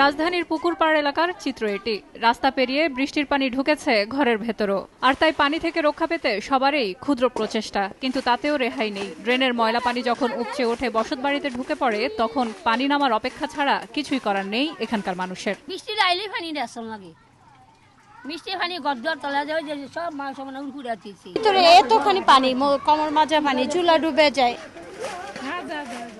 রাজধানীর পুকুরপাড় এলাকার চিত্র এটি। রাস্তা পেরিয়ে বৃষ্টির পানি ঢুকেছে ঘরের ভেতরও। আর তাই পানি থেকে রক্ষা পেতে সবারই ক্ষুদ্র প্রচেষ্টা। কিন্তু তাতেও রেহাই নেই। ড্রেনের ময়লা পানি যখন উপচে ওঠে বসতবাড়িতে ঢুকে পড়ে তখন পানি নামার অপেক্ষা ছাড়া কিছুই করার নেই এখানকার মানুষের। বৃষ্টির আইলেই পানি আসল লাগে বৃষ্টি পানি গদ্দর তলা যায় যে সব মানুষ মানে উড়ে দিয়েছি ভিতরে এতখানি পানি কোমর মাজা পানি চুলা ডুবে যায়।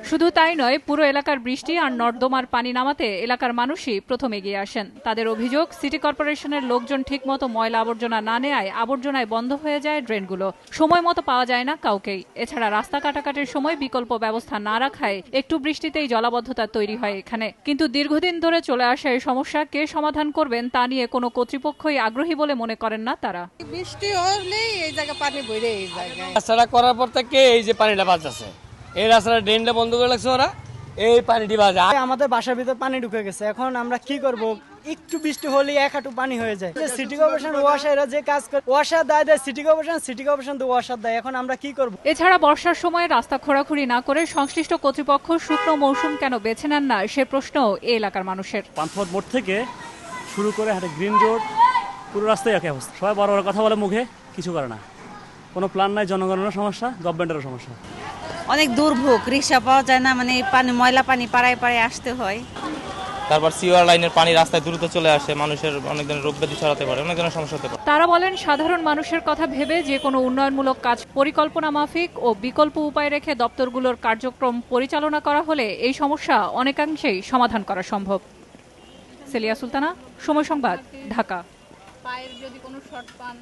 শুধু তাই নয় পুরো এলাকার বৃষ্টি আর নর্দমার পানি নামাতে এলাকার মানুষই প্রথম এগিয়ে আসেন। তাদের অভিযোগ সিটি কর্পোরেশনের লোকজন ঠিকমতো ময়লা আবর্জনা না নেয় আবর্জনায় বন্ধ হয়ে যায় ড্রেনগুলো। সময় মতো পাওয়া যায় না কাউকেই। এছাড়া রাস্তা কাটাকাটির সময় বিকল্প ব্যবস্থা না রাখায় একটু বৃষ্টিতেই জলাবদ্ধতা তৈরি হয় এখানে। কিন্তু দীর্ঘদিন ধরে চলে আসা এই সমস্যা কে সমাধান করবেন তা নিয়ে কোনো কর্তৃপক্ষই আগ্রহী বলে মনে করেন না তারা। বৃষ্টি হলেই এই জায়গা পানি বইরে এই জায়গায় করার পর থেকে এই যে পানিটা বাঁচতেছে। এই রাস্তাটা ড্রেনটা বন্ধ করে রাখছে ওরা। এই পানিটি বাজে। আমাদের বাসার ভিতর পানি ঢুকে গেছে। এখন আমরা কি করব? একটু বৃষ্টি হলেই এক হাঁটু পানি হয়ে যায়। যে সিটি কর্পোরেশন ওয়াশাররা যে কাজ করে ওয়াশার দায় দেয় সিটি কর্পোরেশন সিটি কর্পোরেশন তো ওয়াশার দেয়। এখন আমরা কি করব? এছাড়া বর্ষার সময় রাস্তা খোঁড়াখুড়ি না করে সংশ্লিষ্ট কর্তৃপক্ষ শুকনো মৌসুম কেন বেছে নেন না সে প্রশ্ন এই এলাকার মানুষের। পান্থপথ মোড় থেকে শুরু করে হাটে গ্রিন রোড পুরো রাস্তায় একই অবস্থা। সবাই বড় বড় কথা বলে মুখে কিছু করে না। কোনো প্ল্যান নাই জনগণেরও সমস্যা গভর্নমেন্টেরও সমস্যা। অনেক দুর্ভোগ রিক্সা পাওয়া যায় না মানে পানি ময়লা পানি পাড়ায় পাড়ায় আসতে হয়। তারপর সিওয়ার লাইনের পানি রাস্তায় দ্রুত চলে আসে মানুষের অনেক ধরনের রোগ ব্যাধি ছড়াতে পারে অনেক ধরনের সমস্যা হতে পারে। তারা বলেন সাধারণ মানুষের কথা ভেবে যে কোনো উন্নয়নমূলক কাজ পরিকল্পনা মাফিক ও বিকল্প উপায় রেখে দপ্তরগুলোর কার্যক্রম পরিচালনা করা হলে এই সমস্যা অনেকাংশেই সমাধান করা সম্ভব। সেলিয়া সুলতানা সময় সংবাদ ঢাকা। পায়ের যদি কোনো শর্ট পান